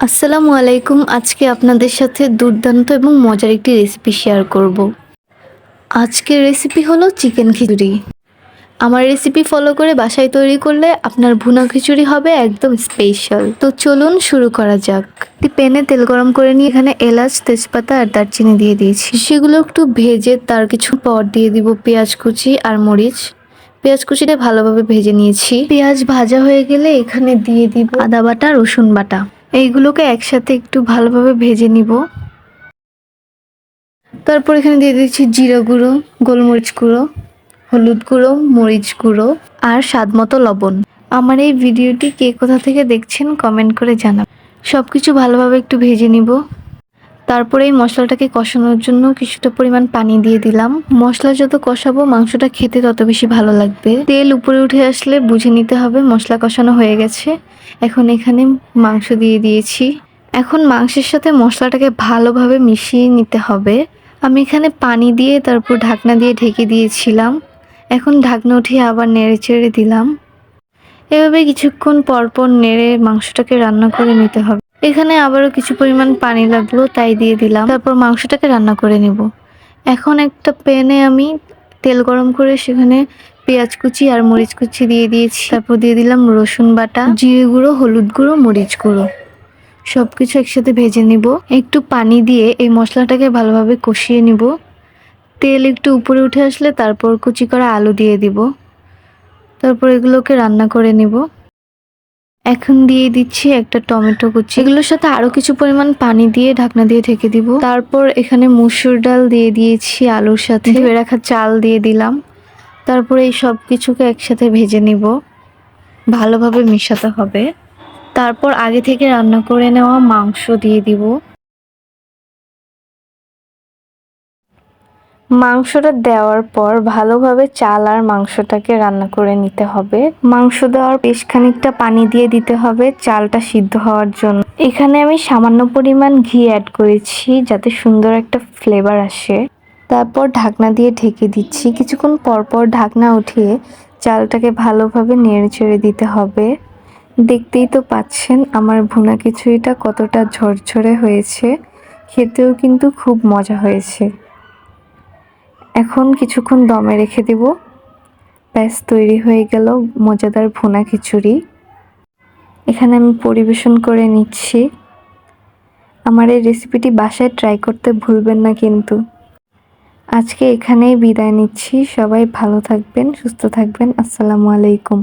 আসসালামু আলাইকুম। আজকে আপনাদের সাথে দুর্দান্ত এবং মজার একটি রেসিপি শেয়ার করব। আজকের রেসিপি হলো চিকেন খিচুড়ি। আমার রেসিপি ফলো করে বাসায় তৈরি করলে আপনার ভুনা খিচুড়ি হবে একদম স্পেশাল তো চলুন শুরু করা যাক। একটি প্যানে তেল গরম করে নিয়ে এখানে এলাচ, তেজপাতা আর দারচিনি দিয়ে দিয়েছি। সেগুলো একটু ভেজে তার কিছু পর দিয়ে দিব পেঁয়াজ কুচি আর মরিচ। পেঁয়াজ কুচিটা ভালোভাবে ভেজে নিয়েছি। পেঁয়াজ ভাজা হয়ে গেলে এখানে দিয়ে দিব আদা বাটা, রসুন বাটা। এইগুলোকে একসাথে একটু ভালোভাবে ভেজে নিব। তারপর এখানে দিয়ে দিচ্ছি জিরা গুঁড়ো, গোলমরিচ গুঁড়ো, হলুদ গুঁড়ো, মরিচ গুঁড়ো আর স্বাদ মতো লবণ। আমার এই ভিডিওটি কে কোথা থেকে দেখছেন কমেন্ট করে জানাব সব কিছু ভালোভাবে একটু ভেজে নিব। তারপরে এই মশলাটাকে কষানোর জন্য কিছুটা পরিমাণ পানি দিয়ে দিলাম। মশলা যত কষাবো, মাংসটা খেতে তত বেশি ভালো লাগবে। তেল উপরে উঠে আসলে বুঝে নিতে হবে মশলা কষানো হয়ে গেছে। এখন এখানে মাংস দিয়ে দিয়েছি। এখন মাংসের সাথে মশলাটাকে ভালোভাবে মিশিয়ে নিতে হবে। আমি এখানে পানি দিয়ে তারপর ঢাকনা দিয়ে ঢেকে দিয়েছিলাম। এখন ঢাকনা উঠিয়ে আবার নেড়ে চেড়ে দিলাম। এভাবে কিছুক্ষণ পরপর নেড়ে মাংসটাকে রান্না করে নিতে হবে। এখানে আবারও কিছু পরিমাণ পানি লাগল, তাই দিয়ে দিলাম। তারপর মাংসটাকে রান্না করে নেব। এখন একটা প্যানে আমি তেল গরম করে সেখানে পেঁয়াজ কুচি আর মরিচ কুচি দিয়ে দিয়েছি। তারপর দিয়ে দিলাম রসুন বাটা, জিরে গুঁড়ো, হলুদ গুঁড়ো, মরিচ গুঁড়ো। সব কিছু একসাথে ভেজে নিব। একটু পানি দিয়ে এই মশলাটাকে ভালোভাবে কষিয়ে নিব। তেল একটু উপরে উঠে আসলে তারপর কুচি করা আলু দিয়ে দিব। তারপর এগুলোকে রান্না করে নিব। এখন দিয়ে দিচ্ছি একটা টমেটো কুচি। এগুলোর সাথে আরও কিছু পরিমাণ পানি দিয়ে ঢাকনা দিয়ে ঢেকে দিব। তারপর এখানে মুসুর ডাল দিয়ে দিয়েছি, আলুর সাথে ধুয়ে রাখা চাল দিয়ে দিলাম। তারপরে এই সব কিছুকে একসাথে ভেজে নিব। ভালোভাবে মেশাতে হবে। তারপর আগে থেকে রান্না করে নেওয়া মাংস দিয়ে দিব। মাংসটা দেওয়ার পর ভালোভাবে চাল আর মাংসটাকে রান্না করে নিতে হবে। মাংস দেওয়ার বেশ খানিকটা পানি দিয়ে দিতে হবে চালটা সিদ্ধ হওয়ার জন্য। এখানে আমি সামান্য পরিমাণ ঘি অ্যাড করেছি যাতে সুন্দর একটা ফ্লেভার আসে। তারপর ঢাকনা দিয়ে ঢেকে দিচ্ছি। কিছুক্ষণ পরপর ঢাকনা উঠিয়ে চালটাকে ভালোভাবে নেড়ে চেড়ে দিতে হবে। দেখতেই তো পাচ্ছেন আমার ভুনা খিচুড়িটা কতটা ঝরঝরে হয়েছে। খেতেও কিন্তু খুব মজা হয়েছে। এখন কিছুক্ষণ দমে রেখে দেব। ব্যাস, তৈরি হয়ে গেল মজাদার ভুনা খিচুড়ি। এখানে আমি পরিবেশন করে নিচ্ছি। আমার এই রেসিপিটি বাসায় ট্রাই করতে ভুলবেন না কিন্তু। আজকে এখানেই বিদায় নিচ্ছি। সবাই ভালো থাকবেন, সুস্থ থাকবেন। আসসালামু আলাইকুম।